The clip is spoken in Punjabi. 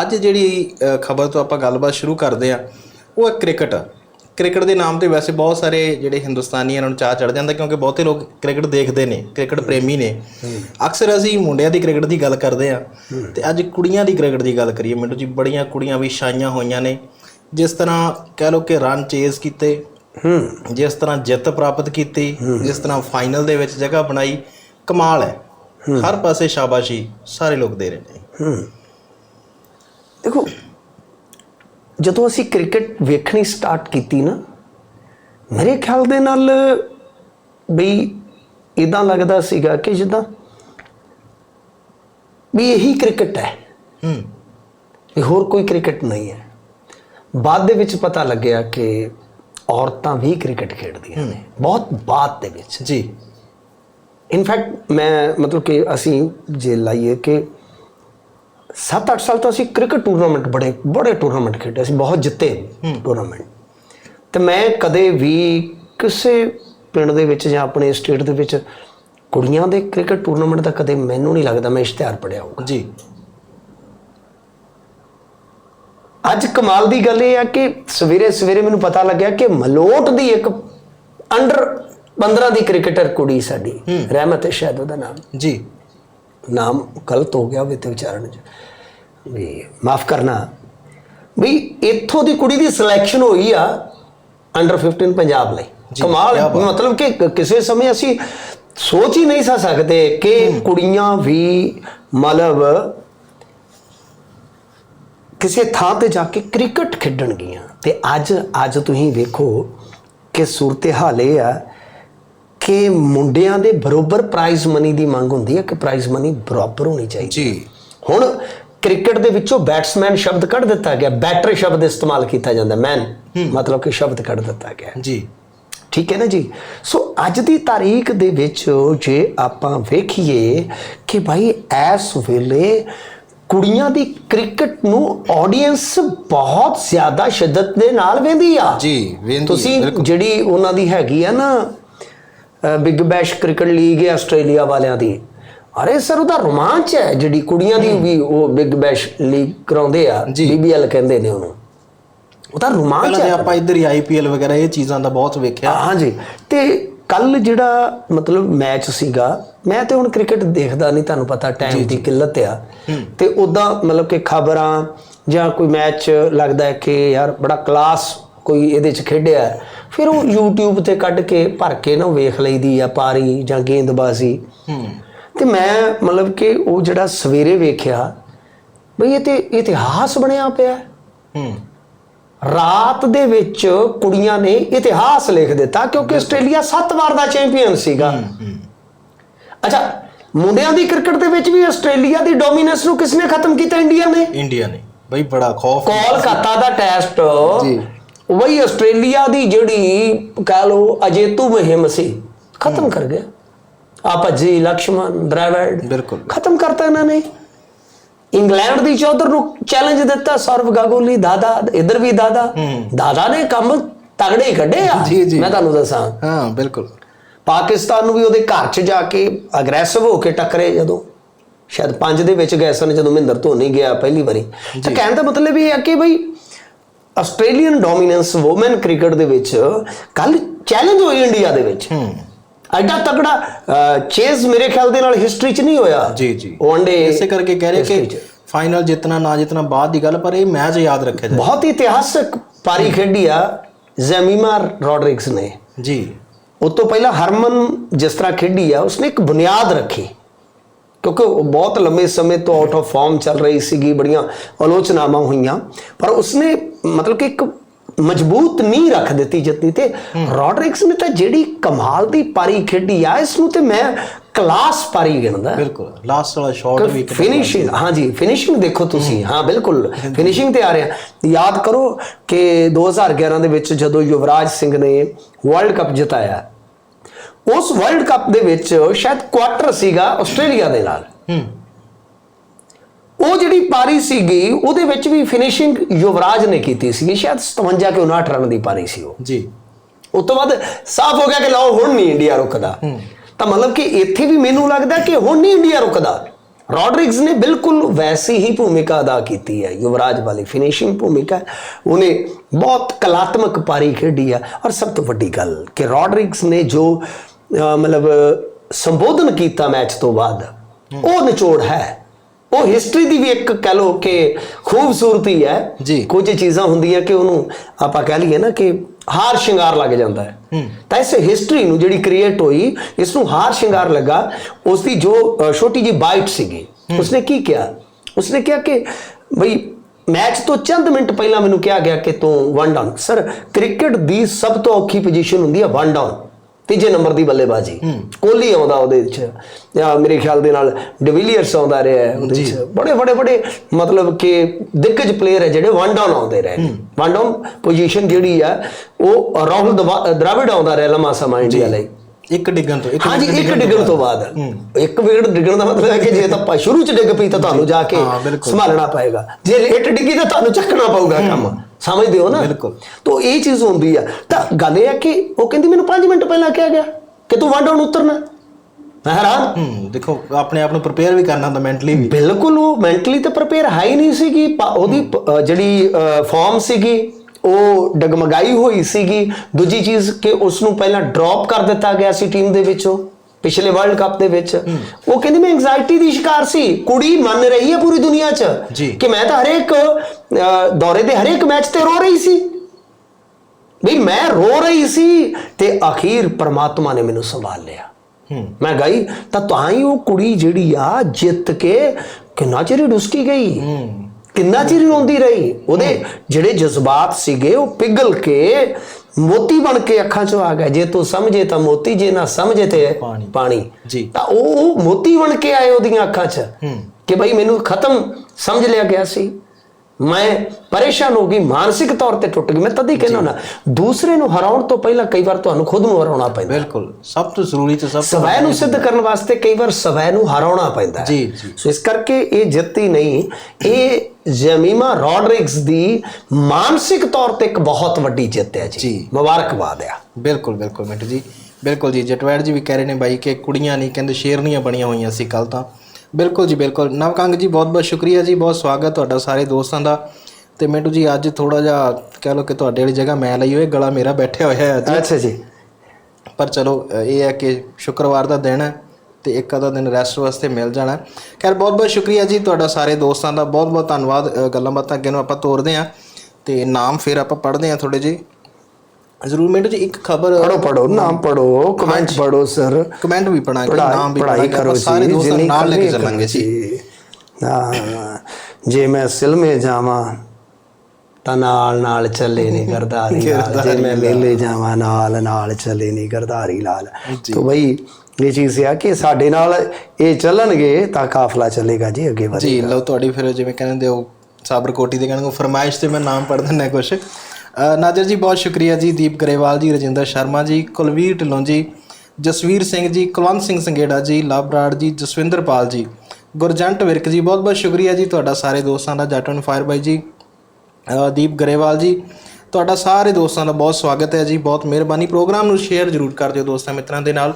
ਅੱਜ ਜਿਹੜੀ ਖਬਰ ਤੋਂ ਆਪਾਂ ਗੱਲਬਾਤ ਸ਼ੁਰੂ ਕਰਦੇ ਆ ਉਹ ਹੈ ਕ੍ਰਿਕਟ। ਕ੍ਰਿਕਟ ਦੇ ਨਾਮ ਤੇ ਵੈਸੇ ਬਹੁਤ ਸਾਰੇ ਜਿਹੜੇ ਹਿੰਦੁਸਤਾਨੀਆਂ ਨੂੰ ਚਾਹ ਚੜ ਜਾਂਦਾ ਕਿਉਂਕਿ ਬਹੁਤੇ ਲੋਕ ਕ੍ਰਿਕਟ ਦੇਖਦੇ ਨੇ ਕ੍ਰਿਕਟ ਪ੍ਰੇਮੀ ਨੇ। ਅਕਸਰ ਅਸੀਂ ਮੁੰਡਿਆਂ ਦੀ ਕ੍ਰਿਕਟ ਦੀ ਗੱਲ ਕਰਦੇ ਆ ਤੇ ਅੱਜ ਕੁੜੀਆਂ ਦੀ ਕ੍ਰਿਕਟ ਦੀ ਗੱਲ ਕਰੀਏ ਮਿੰਟੂ ਜੀ ਬੜੀਆਂ ਕੁੜੀਆਂ ਵੀ ਛਾਈਆਂ ਹੋਈਆਂ ਨੇ। ਜਿਸ ਤਰ੍ਹਾਂ ਕਹਿ ਲਓ ਕਿ ਰਨ ਚੇਜ਼ ਕੀਤੇ ਹੂੰ। ਜਿਸ ਤਰ੍ਹਾਂ ਜਿੱਤ ਪ੍ਰਾਪਤ ਕੀਤੀ ਜਿਸ ਤਰ੍ਹਾਂ ਫਾਈਨਲ ਦੇ ਵਿੱਚ ਜਗ੍ਹਾ ਬਣਾਈ ਕਮਾਲ ਹੈ। ਹਰ ਪਾਸੇ ਸ਼ਾਬਾਸ਼ੀ ਸਾਰੇ ਲੋਕ ਦੇ ਰਹੇ ਨੇ। ਹੂੰ। ਦੇਖੋ ਜਦੋਂ ਅਸੀਂ ਕ੍ਰਿਕਟ ਵੇਖਣੀ ਸਟਾਰਟ ਕੀਤੀ ਨਾ ਮੇਰੇ ਖਿਆਲ ਦੇ ਨਾਲ ਬਈ ਇਦਾਂ ਲੱਗਦਾ ਸੀਗਾ ਕਿ ਜਿੱਦਾਂ ਵੀ ਇਹੀ ਕ੍ਰਿਕਟ ਹੈ। ਹੂੰ। ਵੀ ਹੋਰ ਕੋਈ ਕ੍ਰਿਕਟ ਨਹੀਂ ਹੈ। ਬਾਅਦ ਦੇ ਵਿੱਚ ਪਤਾ ਲੱਗਿਆ ਕਿ ਔਰਤਾਂ ਵੀ ਕ੍ਰਿਕਟ ਖੇਡਦੀਆਂ ਨੇ। ਬਹੁਤ ਬਾਅਦ ਦੇ ਵਿੱਚ। ਜੀ। ਇਨਫੈਕਟ ਮੈਂ ਮਤਲਬ ਕਿ ਅਸੀਂ ਜੇ ਲਾਈਏ ਕਿ 7-8 ਸਾਲ ਤੋਂ ਅਸੀਂ ਕ੍ਰਿਕਟ ਟੂਰਨਾਮੈਂਟ ਬੜੇ ਬੜੇ ਟੂਰਨਾਮੈਂਟ ਖੇਡੇ ਅਸੀਂ ਬਹੁਤ ਜਿੱਤੇ ਟੂਰਨਾਮੈਂਟ ਤੇ ਮੈਂ ਕਦੇ ਵੀ ਕਿਸੇ ਪਿੰਡ ਦੇ ਵਿੱਚ ਜਾਂ ਆਪਣੇ ਸਟੇਟ ਦੇ ਵਿੱਚ ਕੁੜੀਆਂ ਦੇ ਕ੍ਰਿਕਟ ਟੂਰਨਾਮੈਂਟ ਦਾ ਕਦੇ ਮੈਨੂੰ ਨਹੀਂ ਲੱਗਦਾ ਮੈਂ ਇਸ਼ਤਿਹਾਰ ਪੜਿਆ ਹੋਊਗਾ। ਜੀ। ਅੱਜ ਕਮਾਲ ਦੀ ਗੱਲ ਇਹ ਆ ਕਿ ਸਵੇਰੇ ਸਵੇਰੇ ਮੈਨੂੰ ਪਤਾ ਲੱਗਿਆ ਕਿ ਮਲੋਟ ਦੀ ਇੱਕ ਅੰਡਰ 15 ਦੀ ਕ੍ਰਿਕਟਰ ਕੁੜੀ ਸਾਡੀ ਰਹਿਮਤ ਹੈ ਸ਼ਾਇਦ ਉਹਦਾ ਨਾਮ। ਜੀ। ਨਾਮ ਗਲਤ ਹੋ ਗਿਆ ਹੋਵੇ ਤੇ ਉਚਾਰਨ ਚ। ਵੀ ਮਾਫ ਕਰਨਾ। ਵੀ ਇੱਥੋਂ ਦੀ ਕੁੜੀ ਦੀ ਸਿਲੈਕਸ਼ਨ ਹੋਈ ਆ ਅੰਡਰ 15 ਪੰਜਾਬ ਲਈ। ਕਮਾਲ। ਮਤਲਬ ਕਿ ਕਿਸੇ ਸਮੇਂ ਅਸੀਂ ਸੋਚ ਹੀ ਨਹੀਂ ਸਕਦੇ ਕਿ ਕੁੜੀਆਂ ਵੀ ਮਤਲਬ ਕਿਸੇ ਥਾਂ ਤੇ ਜਾ ਕੇ ਕ੍ਰਿਕਟ ਖੇਡਣਗੀਆਂ। ਤੇ ਅੱਜ ਅੱਜ ਤੁਸੀਂ ਵੇਖੋ ਕਿ ਸੂਰਤ-ਹਾਲ ਇਹ ਆ ਕਿ ਮੁੰਡਿਆਂ ਦੇ ਬਰੋਬਰ ਪ੍ਰਾਈਜ਼ ਮਨੀ ਦੀ ਮੰਗ ਹੁੰਦੀ ਹੈ ਕਿ ਪ੍ਰਾਈਜ਼ ਮਨੀ ਬਰਾਬਰ ਹੋਣੀ ਚਾਹੀਦੀ ਜੀ। ਹੁਣ ਕ੍ਰਿਕਟ ਦੇ ਵਿੱਚੋਂ ਬੈਟਸਮੈਨ ਸ਼ਬਦ ਕੱਢ ਦਿੱਤਾ ਗਿਆ ਬੈਟਰ ਸ਼ਬਦ ਇਸਤੇਮਾਲ ਕੀਤਾ ਜਾਂਦਾ ਮੈਨ ਮਤਲਬ ਕਿ ਸ਼ਬਦ ਕੱਢ ਦਿੱਤਾ ਗਿਆ। ਜੀ। ਠੀਕ ਹੈ ਨਾ ਜੀ? ਸੋ ਅੱਜ ਦੀ ਤਾਰੀਖ ਦੇ ਵਿੱਚ ਜੇ ਆਪਾਂ ਵੇਖੀਏ ਕਿ ਭਾਈ ਇਸ ਵੇਲੇ ਕੁੜੀਆਂ ਦੀ ਕ੍ਰਿਕਟ ਨੂੰ ਆਡੀਅנס ਬਹੁਤ ਜ਼ਿਆਦਾ ਸ਼ਿੱਦਤ ਦੇ ਨਾਲ ਵੇਂਦੀ ਆ। ਜੀ ਵੇਂਦੀ ਤੁਸੀਂ ਜਿਹੜੀ ਉਹਨਾਂ ਦੀ ਹੈਗੀ ਆ ਨਾ ਬਿਗ ਬੈਸ਼ ਕ੍ਰਿਕਟ ਲੀਗ ਹੈ ਆਸਟ੍ਰੇਲੀਆ ਵਾਲਿਆਂ ਦੀ। ਅਰੇ ਸਰ ਉਹਦਾ ਰੋਮਾਂਚ ਹੈ ਜਿਹੜੀ ਕੁੜੀਆਂ ਦੀ ਵੀ ਉਹ ਬਿਗ ਬੈਸ਼ ਲੀਗ ਕਰਾਉਂਦੇ ਆ। ਬੀਬੀਐਲ ਕਹਿੰਦੇ ਨੇ ਉਹਨੂੰ। ਉਹਦਾ ਰੋਮਾਂਚ ਹੈ। ਆਪਾਂ ਇੱਧਰ ਹੀ ਆਈਪੀਐਲ ਵਗੈਰਾ ਇਹ ਚੀਜ਼ਾਂ ਦਾ ਬਹੁਤ ਵੇਖਿਆ। ਹਾਂਜੀ। ਤੇ ਕੱਲ ਜਿਹੜਾ ਮਤਲਬ ਮੈਚ ਸੀਗਾ ਮੈਂ ਤੇ ਹੁਣ ਕ੍ਰਿਕਟ ਦੇਖਦਾ ਨਹੀਂ ਤੁਹਾਨੂੰ ਪਤਾ ਟਾਈਮ ਦੀ ਕਿੱਲਤ ਆ। ਤੇ ਉਦਾਂ ਮਤਲਬ ਕਿ ਖਬਰਾਂ ਜਾਂ ਕੋਈ ਮੈਚ ਲੱਗਦਾ ਹੈ ਕਿ ਯਾਰ ਬੜਾ ਕਲਾਸ ਕੋਈ ਇਹਦੇ ਚ ਖੇਡਿਆ ਫਿਰ ਉਹ YouTube ਤੇ ਕੱਢ ਕੇ ਭਰ ਕੇ ਨਾ ਵੇਖ ਲਈਦੀ ਆ ਪਾਰੀ ਜਾਂ ਗੇਂਦਬਾਜ਼ੀ। ਹੂੰ। ਤੇ ਮੈਂ ਮਤਲਬ ਕਿ ਉਹ ਜਿਹੜਾ ਸਵੇਰੇ ਵੇਖਿਆ ਬਈ ਇਹ ਤੇ ਇਤਿਹਾਸ ਬਣਿਆ ਪਿਆ। ਹੈ। ਰਾਤ ਦੇ ਵਿੱਚ ਕੁੜੀਆਂ ਨੇ ਇਤਿਹਾਸ ਲਿਖ ਦਿੱਤਾ ਕਿਉਂਕਿ ਆਸਟ੍ਰੇਲੀਆ 7 ਵਾਰ ਦਾ ਚੈਂਪੀਅਨ ਸੀਗਾ। ਅੱਛਾ ਮੁੰਡਿਆਂ ਦੀ ਕ੍ਰਿਕਟ ਦੇ ਵਿੱਚ ਵੀ ਆਸਟ੍ਰੇਲੀਆ ਦੀ ਡੋਮੀਨੈਂਸ ਨੂੰ ਕਿਸਨੇ ਖਤਮ ਕੀਤਾ ਇੰਡੀਆ ਨੇ? ਇੰਡੀਆ ਨੇ। ਬਈ ਬੜਾ ਖੌਫ ਕੋਲਕਾਤਾ ਦਾ ਟੈਸਟ। ਜੀ। ਵਹੀ ਆਸਟ੍ਰੇਲੀਆ ਦੀ ਜਿਹੜੀ ਕਹ ਲੋ ਅਜੇਤੂ ਮਹਿਮ ਸੀ ਖਤਮ ਕਰ ਗਿਆ ਆਪਾ ਜੀ ਲక్ష్ਮਣ ਦ੍ਰਾਵਿੜ ਬਿਲਕੁਲ ਖਤਮ ਕਰਤਾ ਇਹਨਾਂ ਨੇ ਇੰਗਲੈਂਡ ਦੀ ਚੌਧਰ ਨੂੰ ਚੈਲੰਜ ਦਿੱਤਾ ਸਰਵ ਗਾਗੋਲੀ ਦਾਦਾ ਇਧਰ ਵੀ ਦਾਦਾ ਦਾਦਾ ਨੇ ਕੰਮ ਤਗੜੇ ਕੱਢੇ ਆ ਮੈਂ ਤੁਹਾਨੂੰ ਦੱਸਾਂ ਹਾਂ ਬਿਲਕੁਲ ਪਾਕਿਸਤਾਨ ਨੂੰ ਵੀ ਉਹਦੇ ਘਰ 'ਚ ਜਾ ਕੇ ਅਗਰੈਸਿਵ ਹੋ ਕੇ ਟੱਕਰੇ ਜਦੋਂ ਸ਼ਾਇਦ ਪੰਜ ਦੇ ਵਿੱਚ ਗਏ ਸਨ ਜਦੋਂ ਮਹਿੰਦਰ ਧੋਨੀ ਗਿਆ ਪਹਿਲੀ ਵਾਰੀ ਤਾਂ ਕਹਿਣ ਦਾ ਮਤਲਬ ਇਹ ਆ ਕਿ ਬਈ ਆਸਟ੍ਰੇਲੀਅਨ ਡੋਮੀਨੈਂਸ ਔਮਨ ਕ੍ਰਿਕਟ ਦੇ ਵਿੱਚ ਕੱਲ ਚੈਲੰਜ ਹੋਈ ਇੰਡੀਆ ਦੇ ਵਿੱਚ। ਐਡਾ ਤਕੜਾ ਚੇਜ਼ ਮੇਰੇ ਖਿਆਲ ਦੇ ਨਾਲ ਹਿਸਟਰੀ 'ਚ ਨਹੀਂ ਹੋਇਆ। ਜੀ ਜੀ। ਵਨਡੇ ਇਸੇ ਕਰਕੇ ਕਹਿ ਰਹੇ ਕਿ ਫਾਈਨਲ ਜਿੱਤਣਾ ਨਾ ਜਿੱਤਣਾ ਬਾਅਦ ਦੀ ਗੱਲ ਪਰ ਇਹ ਮੈਚ ਯਾਦ ਰੱਖਿਆ ਜਾਏ। ਬਹੁਤ ਹੀ ਇਤਿਹਾਸਕ ਪਾਰੀ ਖੇਡੀ ਆ ਜ਼ੈਮੀਮਾ ਰੋਡਰਿਕਸ ਨੇ। ਜੀ। ਉਸ ਤੋਂ ਪਹਿਲਾਂ ਹਰਮਨ ਜਿਸ ਤਰ੍ਹਾਂ ਖੇਡੀ ਆ ਉਸਨੇ ਇੱਕ ਬੁਨਿਆਦ ਰੱਖੀ। ਕਿਉਂਕਿ ਉਹ ਬਹੁਤ ਲੰਮੇ ਸਮੇਂ ਤੋਂ ਆਊਟ ਆਫ ਫਾਰਮ ਚੱਲ ਰਹੀ ਸੀਗੀ ਬੜੀਆਂ ਆਲੋਚਨਾਵਾਂ ਹੋਈਆਂ। ਪਰ ਉਸਨੇ ਮਤਲਬ ਕਿ ਇੱਕ ਮਜ਼ਬੂਤ ਨੀਂਹ ਰੱਖ ਦਿੱਤੀ ਜਿੱਤੀ ਤੇ। ਰੋਡਰਿਕਸ ਨੇ ਤਾਂ ਜਿਹੜੀ ਕਮਾਲ ਦੀ ਪਾਰੀ ਖੇਡੀ ਆ ਇਸ ਨੂੰ ਤੇ ਮੈਂ ਕਲਾਸ ਪਾਰੀ ਗਿਣਦਾ। ਬਿਲਕੁਲ। ਲਾਸਟ ਵਾਲਾ ਸ਼ਾਟ ਵੀ ਫਿਨਿਸ਼ਿੰਗ ਹਾਂਜੀ ਫਿਨਿਸ਼ਿੰਗ ਦੇਖੋ ਤੁਸੀਂ। ਹਾਂ। ਬਿਲਕੁਲ। ਫਿਨਿਸ਼ਿੰਗ ਤੇ ਆ ਰਿਹਾ। ਯਾਦ ਕਰੋ ਕਿ 2011 ਦੇ ਵਿੱਚ ਜਦੋਂ ਯੁਵਰਾਜ ਸਿੰਘ ਨੇ ਵਰਲਡ ਕੱਪ ਜਿਤਾਇਆ ਉਸ ਵਰਲਡ ਕੱਪ ਦੇ ਵਿੱਚ ਸ਼ਾਇਦ ਕੁਆਟਰ ਸੀਗਾ ਆਸਟ੍ਰੇਲੀਆ ਦੇ ਨਾਲ। ਹੂੰ। ਉਹ ਜਿਹੜੀ ਪਾਰੀ ਸੀਗੀ ਉਹਦੇ ਵਿੱਚ ਵੀ ਫਿਨਿਸ਼ਿੰਗ ਯੁਵਰਾਜ ਨੇ ਕੀਤੀ ਸੀ ਸ਼ਾਇਦ 57 ਕਿ 59 ਰਨ ਦੀ ਪਾਰੀ ਸੀ ਉਹ। ਜੀ। ਉਸ ਤੋਂ ਬਾਅਦ ਸਾਫ਼ ਹੋ ਗਿਆ ਕਿ ਲਓ ਹੁਣ ਨਹੀਂ ਇੰਡੀਆ ਰੁਕਦਾ। ਤਾਂ ਮਤਲਬ ਕਿ ਇੱਥੇ ਵੀ ਮੈਨੂੰ ਲੱਗਦਾ ਕਿ ਹੁਣ ਨਹੀਂ ਇੰਡੀਆ ਰੁਕਦਾ। ਰੋਡਰਿਗਸ ਨੇ ਬਿਲਕੁਲ ਵੈਸੀ ਹੀ ਭੂਮਿਕਾ ਅਦਾ ਕੀਤੀ ਹੈ। ਯੁਵਰਾਜ ਵਾਲੀ ਫਿਨਿਸ਼ਿੰਗ ਭੂਮਿਕਾ। ਹੈ। ਉਹਨੇ ਬਹੁਤ ਕਲਾਤਮਕ ਪਾਰੀ ਖੇਡੀ ਆ। ਔਰ ਸਭ ਤੋਂ ਵੱਡੀ ਗੱਲ ਕਿ ਰੋਡਰਿਗਸ ਨੇ ਜੋ ਮਤਲਬ ਸੰਬੋਧਨ ਕੀਤਾ ਮੈਚ ਤੋਂ ਬਾਅਦ। ਉਹ ਨਿਚੋੜ ਹੈ। ਉਹ ਹਿਸਟਰੀ ਦੀ ਵੀ ਇੱਕ ਕਹ ਲੋ ਕਿ ਖੂਬਸੂਰਤੀ ਹੈ। ਜੀ। ਕੁਝ ਚੀਜ਼ਾਂ ਹੁੰਦੀਆਂ ਕਿ ਉਹਨੂੰ ਆਪਾਂ ਕਹਿ ਲਈਏ ਨਾ ਕਿ ਹਾਰ ਸ਼ਿੰਗਾਰ ਲੱਗ ਜਾਂਦਾ ਹੈ। ਤਾਂ ਇਸ ਹਿਸਟਰੀ ਨੂੰ ਜਿਹੜੀ ਕ੍ਰੀਏਟ ਹੋਈ ਇਸ ਨੂੰ ਹਾਰ ਸ਼ਿੰਗਾਰ ਲੱਗਾ ਉਸ ਦੀ ਜੋ ਛੋਟੀ ਜੀ ਬਾਈਟ ਸੀਗੀ ਉਸਨੇ ਕੀ ਕਿਹਾ? ਉਸਨੇ ਕਿਹਾ ਕਿ ਬਈ ਮੈਚ ਤੋਂ ਚੰਦ ਮਿੰਟ ਪਹਿਲਾਂ ਮੈਨੂੰ ਕਿਹਾ ਗਿਆ ਕਿ ਤੂੰ ਵਨ ਡਾਊਨ ਸਰ ਕ੍ਰਿਕਟ ਦੀ ਸਭ ਤੋਂ ਔਖੀ ਪੋਜੀਸ਼ਨ ਹੁੰਦੀ ਹੈ ਵਨ ਡਾਊਨ ਤੀਜੇ ਨੰਬਰ ਦੀ ਬੱਲੇਬਾਜ਼ੀ। ਕੋਹਲੀ ਆਉਂਦਾ ਉਹਦੇ ਵਿੱਚ। ਜਾਂ ਮੇਰੇ ਖਿਆਲ ਦੇ ਨਾਲ ਡਿਵੀਲੀਅਰਸ ਆਉਂਦਾ ਰਿਹਾ ਹੈ ਉਹਦੇ ਵਿੱਚ। ਬੜੇ ਬੜੇ ਬੜੇ ਮਤਲਬ ਕਿ ਦਿੱਗਜ ਪਲੇਅਰ ਹੈ ਜਿਹੜੇ ਵਨ ਡਾਊਨ ਆਉਂਦੇ ਰਹੇ ਵਨ ਡਾਊਨ ਪੋਜੀਸ਼ਨ ਜਿਹੜੀ ਆ ਉਹ ਰਾਹੁਲ ਦ੍ਰਾਵਿੜ ਆਉਂਦਾ ਰਿਹਾ ਲੰਮਾ ਸਮਾਂ ਇੰਡੀਆ ਲਈ। ਇੱਕ ਡਿੱਗਣ ਤੋਂ ਇੱਕ ਹਾਂਜੀ ਇੱਕ ਡਿੱਗਣ ਤੋਂ ਬਾਅਦ। ਇੱਕ ਵਿਕਟ ਡਿੱਗਣ ਦਾ ਮਤਲਬ ਹੈ ਕਿ ਜੇ ਤਾਂ ਸ਼ੁਰੂ ਚ ਡਿੱਗ ਪਈ ਤਾਂ ਤੁਹਾਨੂੰ ਜਾ ਕੇ। ਸੰਭਾਲਣਾ ਪਏਗਾ। ਜੇ ਲੇਟ ਡਿੱਗੀ ਤਾਂ ਤੁਹਾਨੂੰ ਚੱਕਣਾ ਪਊਗਾ ਕੰਮ। ਸਮਝਦੇ ਹੋ ਨਾ? ਬਿਲਕੁਲ। ਤਾਂ ਇਹ ਚੀਜ਼ ਹੁੰਦੀ ਆ। ਤਾਂ ਗੱਲ ਇਹ ਹੈ ਕਿ ਉਹ ਕਹਿੰਦੀ ਮੈਨੂੰ 5 ਮਿੰਟ ਪਹਿਲਾਂ ਕਿਹਾ ਗਿਆ ਕਿ ਤੂੰ ਵਨ ਡਾਊਨ ਉਤਰਨਾ। ਮੈਂ ਹੈਰਾਨ। ਹੂੰ ਦੇਖੋ ਆਪਣੇ ਆਪ ਨੂੰ ਪ੍ਰਿਪੇਅਰ ਵੀ ਕਰਨਾ ਹੁੰਦਾ ਮੈਂਟਲੀ ਵੀ। ਬਿਲਕੁਲ ਉਹ ਮੈਂਟਲੀ ਤਾਂ ਪ੍ਰਪੇਅਰ ਹੈ ਹੀ ਨਹੀਂ ਸੀਗੀ। ਉਹਦੀ ਜਿਹੜੀ ਫਾਰਮ ਸੀਗੀ ਉਹ ਡਗਮਗਾਈ ਹੋਈ ਸੀਗੀ। ਦੂਜੀ ਚੀਜ਼ ਕਿ ਉਸ ਨੂੰ ਪਹਿਲਾਂ ਡ੍ਰੌਪ ਕਰ ਦਿੱਤਾ ਗਿਆ ਸੀ ਟੀਮ ਦੇ ਵਿੱਚੋਂ ਪਿਛਲੇ ਵਰਲਡ ਕੱਪ ਦੇ ਵਿੱਚ। ਉਹ ਕਹਿੰਦੀ ਮੈਂ ਐਂਜ਼ਾਇਟੀ ਦੀ ਸ਼ਿਕਾਰ ਸੀ। ਕੁੜੀ ਮੰਨ ਰਹੀ ਹੈ ਪੂਰੀ ਦੁਨੀਆ 'ਚ। ਕਿ ਮੈਂ ਤਾਂ ਹਰੇਕ ਦੌਰੇ ਦੇ ਹਰੇਕ ਮੈਚ ਤੇ ਰੋ ਰਹੀ ਸੀ। ਵੀ ਮੈਂ ਰੋ ਰਹੀ ਸੀ ਤੇ ਅਖੀਰ ਪ੍ਰਮਾਤਮਾ ਨੇ ਮੈਨੂੰ ਸੰਭਾਲ ਲਿਆ। ਮੈਂ ਗਈ ਤਾਂ ਤਾਂ ਹੀ ਉਹ ਕੁੜੀ ਜਿਹੜੀ ਆ ਜਿੱਤ ਕੇ ਕਿੰਨਾ ਚਿਰ ਹੀ ਡੁਸਕੀ ਗਈ। ਕਿੰਨਾ ਚਿਰ ਰੋਂਦੀ ਰਹੀ? ਉਹਦੇ ਜਿਹੜੇ ਜਜ਼ਬਾਤ ਸੀਗੇ ਉਹ ਪਿਘਲ ਕੇ ਮੋਤੀ ਬਣ ਕੇ ਅੱਖਾਂ 'ਚੋਂ ਆ ਗਏ। ਜੇ ਤੂੰ ਸਮਝੇ ਤਾਂ ਮੋਤੀ ਜੇ ਨਾ ਸਮਝੇ ਤੇ ਪਾਣੀ। ਜੀ। ਤਾਂ ਉਹ ਮੋਤੀ ਬਣ ਕੇ ਆਏ ਉਹਦੀਆਂ ਅੱਖਾਂ 'ਚ ਕਿ ਭਾਈ ਮੈਨੂੰ ਖਤਮ ਸਮਝ ਲਿਆ ਗਿਆ ਸੀ। ਮੈਂ ਪਰੇਸ਼ਾਨ ਹੋ ਗਈ ਮਾਨਸਿਕ ਤੌਰ ਤੇ ਟੁੱਟ ਗਈ। ਮੈਂ ਤਦ ਹੀ ਕਹਿੰਦਾ ਨਾ ਦੂਸਰੇ ਨੂੰ ਹਰਾਉਣ ਤੋਂ ਪਹਿਲਾਂ ਕਈ ਵਾਰ ਤੁਹਾਨੂੰ ਖੁਦ ਨੂੰ ਹਰਾਉਣਾ ਪੈਂਦਾ। ਬਿਲਕੁਲ ਸਭ ਤੋਂ ਜ਼ਰੂਰੀ ਤੇ ਸਭ ਤੋਂ ਸਵੈ ਨੂੰ ਸਿੱਧ ਕਰਨ ਵਾਸਤੇ ਕਈ ਵਾਰ ਸਵੈ ਨੂੰ ਹਰਾਉਣਾ ਪੈਂਦਾ ਜੀ। ਸੋ ਇਸ ਕਰਕੇ ਇਹ ਜਿੱਤ ਹੀ ਨਹੀਂ ਇਹ ਜਮੀਮਾ ਰੋਡਰਿਗਸ ਦੀ ਮਾਨਸਿਕ ਤੌਰ ਤੇ ਇੱਕ ਬਹੁਤ ਵੱਡੀ ਜਿੱਤ ਹੈ ਜੀ। ਜੀ। ਮੁਬਾਰਕਬਾਦ ਆ। ਬਿਲਕੁਲ ਬਿਲਕੁਲ ਮਿੰਟੂ ਜੀ। ਬਿਲਕੁਲ ਜੀ ਜਟਵੈੜ ਜੀ ਵੀ ਕਹਿ ਰਹੇ ਨੇ ਬਾਈ ਕਿ ਕੁੜੀਆਂ ਨਹੀਂ ਕਹਿੰਦੇ ਸ਼ੇਰਨੀਆਂ ਬਣੀਆਂ ਹੋਈਆਂ ਸੀ ਕੱਲ ਤਾਂ। ਬਿਲਕੁਲ ਜੀ ਬਿਲਕੁਲ। ਨਵਕੰਗ ਜੀ ਬਹੁਤ ਬਹੁਤ ਸ਼ੁਕਰੀਆ ਜੀ ਬਹੁਤ ਸਵਾਗਤ ਤੁਹਾਡਾ ਸਾਰੇ ਦੋਸਤਾਂ ਦਾ। ਤੇ ਮਿੰਟੂ ਜੀ ਅੱਜ ਥੋੜਾ ਜਿਹਾ ਕਹਿ ਲਓ ਕਿ ਤੁਹਾਡੇ ਵਾਲੀ ਜਗ੍ਹਾ ਮੈਂ ਲਈ ਹੋਏ ਗਲਾ ਮੇਰਾ ਬੈਠਿਆ ਹੋਇਆ ਹੈ ਅੱਜ। ਅੱਛਾ ਜੀ। ਪਰ ਚਲੋ ਇਹ ਹੈ ਕਿ ਸ਼ੁੱਕਰਵਾਰ ਦਾ ਦਿਨ ਹੈ ਤੇ ਇੱਕ ਅੱਧਾ ਦਿਨ ਰੈਸਟ ਵਾਸਤੇ ਮਿਲ ਜਾਣਾ। ਖੈਰ ਬਹੁਤ ਬਹੁਤ ਸ਼ੁਕਰੀਆ ਜੀ ਤੁਹਾਡਾ ਸਾਰੇ ਦੋਸਤਾਂ ਦਾ। ਬਹੁਤ ਬਹੁਤ ਧੰਨਵਾਦ ਗੱਲਾਂ ਬਾਤਾਂ ਅੱਗੇ ਨੂੰ ਆਪਾਂ ਤੋਰਦੇ ਹਾਂ। ਤੇ ਨਾਮ ਫਿਰ ਆਪਾਂ ਪੜ੍ਹਦੇ ਹਾਂ ਥੋੜੇ ਜੀ ਜ਼ਰੂਰ ਮਿੰਟੂ ਜੀ ਇੱਕ ਖਬਰ ਪੜੋ ਪੜੋ ਨਾਮ ਪੜੋ ਕਮੈਂਟ ਪੜੋ ਸਰ ਕਮੈਂਟ ਵੀ ਪੜਾਂਗੇ ਨਾਮ ਵੀ ਪੜਾਂਗੇ ਕਰੋ ਸਾਰੇ ਦੋਸਤਾਂ ਨਾਲ ਲੈ ਕੇ ਚੱਲਾਂਗੇ ਜੀ। ਜੀ। ਮੈਂ ਸਿਲਮੇ ਜਾਵਾਂ ਤਾਂ ਨਾਲ ਨਾਲ ਚੱਲੇ ਨਹੀਂ ਗਰਦਾਰੀ ਲਾਲ। ਜੇ ਮੈਂ ਮੇਲੇ ਜਾਵਾਂ ਨਾਲ ਨਾਲ ਚੱਲੇ ਨਹੀਂ ਗਰਦਾਰੀ ਲਾਲ। ਤਾਂ ਬਈ ਇਹ ਚੀਜ਼ ਆ ਕਿ ਸਾਡੇ ਨਾਲ ਇਹ ਚੱਲਣਗੇ ਤਾਂ ਕਾਫਲਾ ਚੱਲੇਗਾ ਜੀ ਅੱਗੇ ਵਧੇ ਜੀ ਲਓ ਤੁਹਾਡੀ ਫਿਰ ਜਿਵੇਂ ਕਹਿੰਦੇ ਹੋ ਸਾਬਰ ਕੋਟੀ ਦੇ ਕਹਿੰਦੇ ਫਰਮਾਇਸ਼ ਤੇ ਮੈਂ ਨਾਮ ਪੜ੍ਹ ਦਿੰਦਾ ਕੁਛ। ਨਾਜ਼ਰ ਜੀ, ਬਹੁਤ ਸ਼ੁਕਰੀਆ ਜੀ ਦੀਪ ਗਰੇਵਾਲ ਜੀ, ਰਜਿੰਦਰ ਸ਼ਰਮਾ ਜੀ, ਕੁਲਵੀਰ ਢਿੱਲੋਂ ਜੀ, ਜਸਵੀਰ ਸਿੰਘ ਜੀ, ਕੁਲਵੰਤ ਸਿੰਘ ਸੰਗੇੜਾ ਜੀ ਲਵ ਜੀ, ਜਸਵਿੰਦਰਪਾਲ ਜੀ, ਗੁਰਜੰਟ ਵਿਰਕ ਜੀ, ਬਹੁਤ ਬਹੁਤ ਸ਼ੁਕਰੀਆ ਜੀ ਤੁਹਾਡਾ ਸਾਰੇ ਦੋਸਤਾਂ ਦਾ, ਜੱਟ ਔਨ ਫਾਇਰ ਬਾਈ ਜੀ ਦੀਪ ਗਰੇਵਾਲ ਜੀ, ਤੁਹਾਡਾ ਸਾਰੇ ਦੋਸਤਾਂ ਦਾ ਬਹੁਤ ਸਵਾਗਤ ਹੈ ਜੀ, ਬਹੁਤ ਮਿਹਰਬਾਨੀ, ਪ੍ਰੋਗਰਾਮ ਨੂੰ ਸ਼ੇਅਰ ਜ਼ਰੂਰ ਕਰ ਦਿਓ ਦੋਸਤਾਂ ਮਿੱਤਰਾਂ ਦੇ ਨਾਲ।